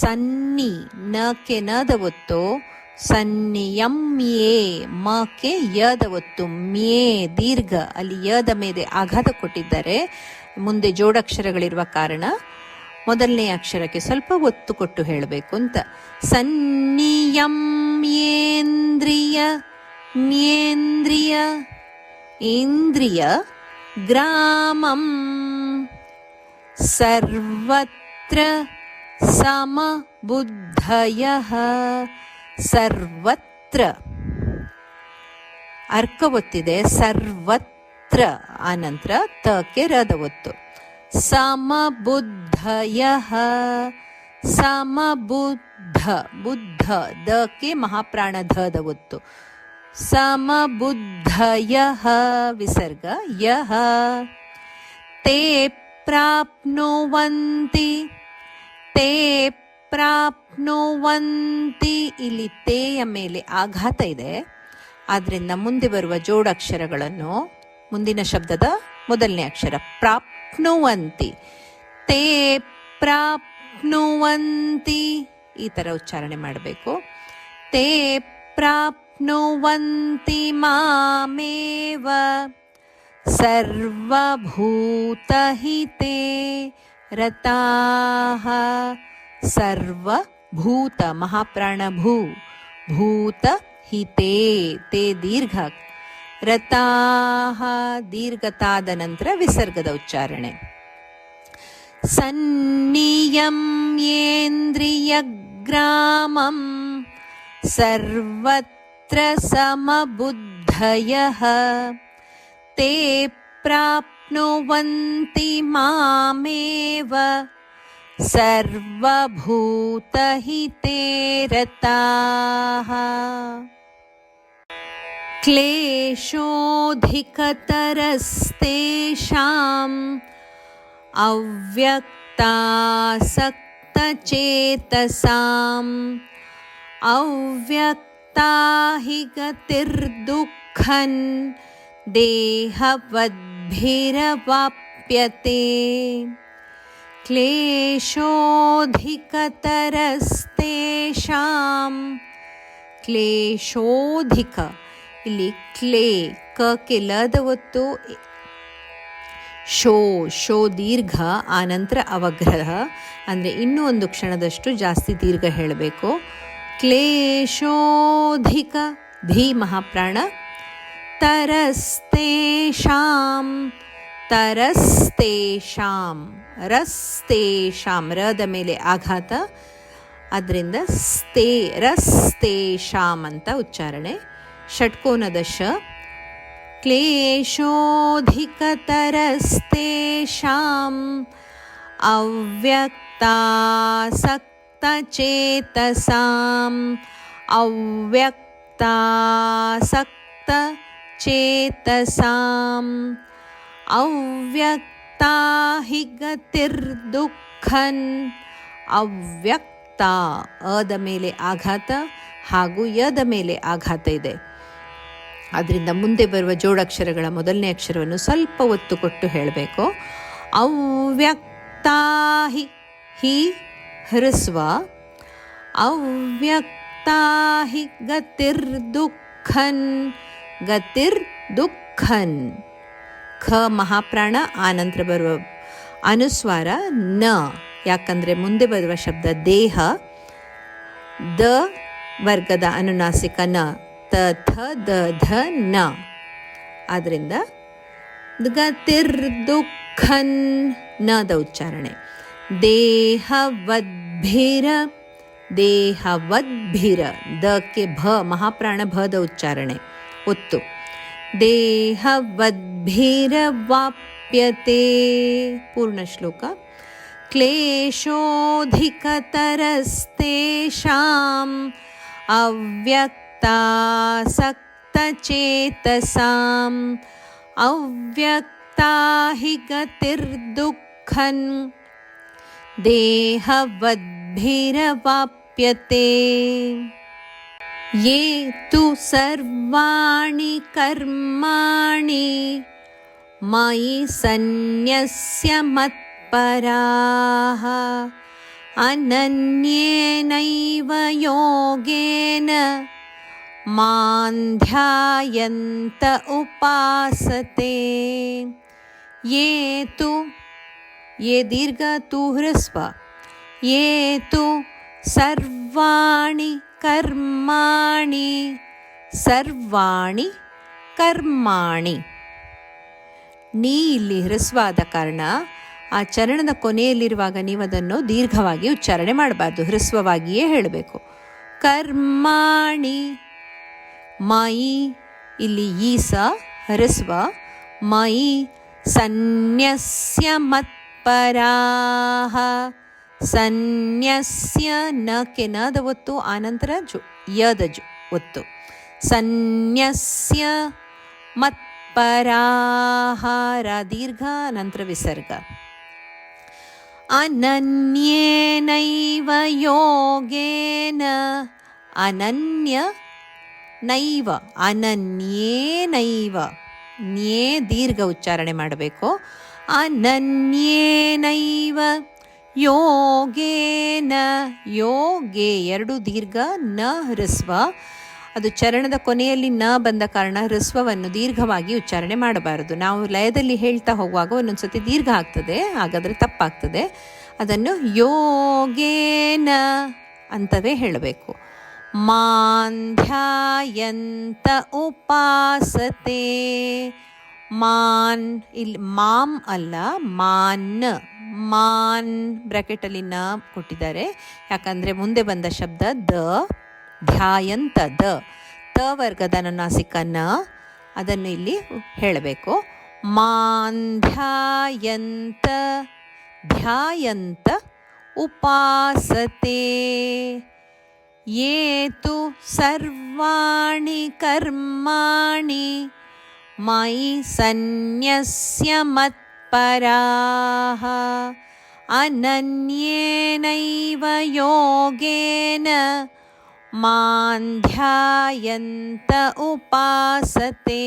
ಸನ್ನಿ ನಕ್ಕೆ ನದ ಒತ್ತು ಮ ಕೆ ಯದ ಒತ್ತು ಮ್ಯೇ ದೀರ್ಘ ಅಲ್ಲಿ ಯದ ಮೇಲೆ ಆಘಾತ ಕೊಟ್ಟಿದ್ದಾರೆ, ಮುಂದೆ ಜೋಡಕ್ಷರಗಳಿರುವ ಕಾರಣ ಮೊದಲನೇ ಅಕ್ಷರಕ್ಕೆ ಸ್ವಲ್ಪ ಒತ್ತು ಕೊಟ್ಟು ಹೇಳಬೇಕು ಅಂತ. ಸನ್ನಿಯಮ್ಯೇಂದ್ರಿಯ ಮ್ಯೇಂದ್ರಿಯ, ಇಂದ್ರಿಯ ಗ್ರಾಮಂ ಸರ್ವತ್ರ ಸಮಬುದ್ಧಯಃ ಸರ್ವತ್ರ. ಅರ್ಕ ಒತ್ತಿದೆ, ಸರ್ವತ್ರ. ಆನಂತರ ತಕ್ಕೆ ರದ ಒತ್ತು. ಸಮಬುದ್ಧಯಃ ಸಮಬುದ್ಧ. ಬುದ್ಧ ದಕ್ಕೆ ಮಹಾಪ್ರಾಣ ಧದ ಒತ್ತು. ಸಮಬುದ್ಧಯಃ ವಿಸರ್ಗ ಯಹ ತೇ ಪ್ರಾಪ್ನುವಂತಿ. ತೇ ಪ್ರಾಪ್ನುವಂತಿ. ಇಲ್ಲಿ ತೇಯ ಮೇಲೆ ಆಘಾತ ಇದೆ. ಆದ್ರಿಂದ ಮುಂದೆ ಬರುವ ಜೋಡಕ್ಷರಗಳನ್ನು ಮುಂದಿನ ಶಬ್ದದ ಮೊದಲನೇ ಅಕ್ಷರ ಪ್ರಾಪ್ನುವಂತಿ. ತೇ ಪ್ರಾಪ್ನುವಂತಿ. ಈ ತರ ಉಚ್ಚಾರಣೆ ಮಾಡಬೇಕು. ತೇ ಪ್ರಾಪ್ನುವಂತಿ ಮಾಮೇವ. ಸರ್ವಭೂತಹಿತೇ ರತಾಹ. सर्वभूत महाप्राणभू भूत हि ते ते दीर्घ। रताः दीर्घतादनन्तर विसर्गद उच्चारणे। सन्नियम् येन्द्रियग्रामम् सर्वत्र समबुद्धयः। ते प्राप्नुवन्ति मामेव। सर्वभूतहिते रताः क्लेशोऽधिकतरस्तेषाम् अव्यक्तासक्तचेतसाम् अव्यक्ता हि गतिर्दुःखन् देहवद्भिरवाप्यते। ಕ್ಲೇಶೋಧಿಕತರಸ್ತೇಷಾಂ ಕ್ಲೇಶೋಧಿಕ ಇಲ್ಲಿ ಕ್ಲೇ ಕ ಕೆಲದ ಒತ್ತು ಶೋ ಶೋ ದೀರ್ಘ ಆನಂತರ ಅವಗ್ರಹ ಅಂದರೆ ಇನ್ನೂ ಒಂದು ಕ್ಷಣದಷ್ಟು ಜಾಸ್ತಿ ದೀರ್ಘ ಹೇಳಬೇಕು. ಕ್ಲೇಶೋಧಿಕ ಧೀ ಮಹಾಪ್ರಾಣ ತರಸ್ತೇಷಾಂ ತರಸ್ತೇಷಾಂ ರಸ್ತೇಷಾಂ ರದ ಮೇಲೆ ಆಘಾತ. ಅದರಿಂದ ಸ್ತೆ ರಸ್ತೇಷಾಂ ಅಂತ ಉಚ್ಚಾರಣೆ. ಷಟ್ಕೋನದ ಶ. ಕ್ಲೇಶೋಧಿಕತರಸ್ತೇಷಾಂ ಅವ್ಯಕ್ತಾಸಕ್ತಚೇತಸಾಂ ಅವ್ಯಕ್ತಾಸಕ್ತ ಚೇತಸಾಂ ಹಿ ಗತಿರ್ದುಃಖನ್ ಅವ್ಯಕ್ತ ಅದ ಮೇಲೆ ಆಘಾತ ಹಾಗೂ ಯದ ಮೇಲೆ ಆಘಾತ ಇದೆ. ಅದರಿಂದ ಮುಂದೆ ಬರುವ ಜೋಡಕ್ಷರಗಳ ಮೊದಲನೇ ಅಕ್ಷರವನ್ನು ಸ್ವಲ್ಪ ಒತ್ತು ಕೊಟ್ಟು ಹೇಳಬೇಕು. ಅವ್ಯಕ್ತಾ ಹಿ ಹಿ ಹೃಸ್ವ ಅವ್ಯಕ್ತಾ ಗತಿರ್ ದುಃಖನ್ ಖ ಮಹಾಪ್ರಾಣ, ಆನಂತರ ಬರುವ ಅನುಸ್ವಾರ, ನ. ಯಾಕಂದರೆ ಮುಂದೆ ಬರುವ ಶಬ್ದ ದೇಹ, ದ ವರ್ಗದ ಅನುನಾಸಿಕ ನ. ತ, ಥ, ದ, ಧ, ನ. ಆದ್ದರಿಂದ ಗತಿರ್ ದುಃಖನ್ ನದ ಉಚ್ಚಾರಣೆ. ದೇಹವದ್ಭಿರ ದೇಹವದ್ಭಿರ. ಕೆ, ಭ, ಮಹಾಪ್ರಾಣ, ಭದ ಉಚ್ಚಾರಣೆ. ಒತ್ತು. देहवद्भिरवाप्यते पूर्णश्लोक क्लेशोऽधिकतरस्तेषाम् अव्यक्तासक्तचेतसाम् अव्यक्ता हि गतिर्दुःखन् देहवद्भिरवाप्यते ये तु सर्वाणि कर्माणि मयि सन्न्यस्य मत्पराः। अनन्येनैव योगेन मां ध्यायन्त उपासते। ये तु ये दीर्घ तु ह्रस्व ये तु सर्वाणि कर्माणि ಸರ್ವಾಣಿ ಕರ್ಮಾಣಿ ನೀ ಇಲ್ಲಿ ಹ್ರಸ್ವಾದ ಕಾರಣ ಆ ಚರಣದ ಕೊನೆಯಲ್ಲಿರುವಾಗ ನೀವು ಅದನ್ನು ದೀರ್ಘವಾಗಿ ಉಚ್ಚಾರಣೆ ಮಾಡಬಾರ್ದು ಹ್ರಸ್ವವಾಗಿಯೇ ಹೇಳಬೇಕು ಕರ್ಮಾಣಿ ಮಯಿ ಇಲ್ಲಿ ಈಸ ಹ್ರಸ್ವ ಮಯಿ ಸನ್ಯಸ್ಯ ಮತ್ಪರಾಹ ಸನ್ಯಸ್ಯ ನ ಕೆನದ ಒತ್ತು ಆನಂತರ ಜು, ಯದ ಜು ಒತ್ತು. ಸನ್ಯಸ್ಯ ಮತ್ಪರಾಹಾರ ದೀರ್ಘ, ನಂತರ ವಿಸರ್ಗ. ಅನನ್ಯೇನೈವ ಯೋಗೇನ, ಅನನ್ಯ ನೈವ, ಅನನ್ಯೇನೈವ, ನ್ಯೇ ದೀರ್ಘ ಉಚ್ಚಾರಣೆ ಮಾಡಬೇಕು. ಅನನ್ಯೇನೈವ ಯೋಗೇನ, ಯೋಗೆ ಎರಡು ದೀರ್ಘ ನ ಹೃಸ್ವ ಅದು ಚರಣದ ಕೊನೆಯಲ್ಲಿ ನ ಬಂದ ಕಾರಣ ಹೃಸ್ವವನ್ನು ದೀರ್ಘವಾಗಿ ಉಚ್ಚಾರಣೆ ಮಾಡಬಾರದು. ನಾವು ಲಯದಲ್ಲಿ ಹೇಳ್ತಾ ಹೋಗುವಾಗ ಒಂದೊಂದ್ಸತಿ ದೀರ್ಘ ಆಗ್ತದೆ, ಹಾಗಾದರೆ ತಪ್ಪಾಗ್ತದೆ. ಅದನ್ನು ಯೋಗೇನ ಅಂತವೇ ಹೇಳಬೇಕು. ಮಾಂಧ್ಯಾಯಂತ ಉಪಾಸತೆ. ಮಾನ್ ಇಲ್ಲಿ ಮಾಮ್ ಅಲ್ಲ, ಮಾನ್. ಮಾನ್ ಬ್ರ್ಯಾಕೆಟಲ್ಲಿ ನ ಕೊಟ್ಟಿದ್ದಾರೆ. ಯಾಕಂದರೆ ಮುಂದೆ ಬಂದ ಶಬ್ದ ದ, ಧ್ಯಾಯಂತ ದ. ತ ವರ್ಗದ ನನಾಸಿಕ ನ ಅದನ್ನು ಇಲ್ಲಿ ಹೇಳಬೇಕು. ಮಾಂಧ್ಯಾಯಂತ ಧ್ಯಾಯಂತ, ಉಪಾಸತೆ. ಏತು ಸರ್ವಾಣಿ ಕರ್ಮಾಣಿ, ಮೈ ಸನ್ಯಸ್ಯ ಮತ್ मत्पराः अनन्येनैव योगेन मां ध्यायन्त उपासते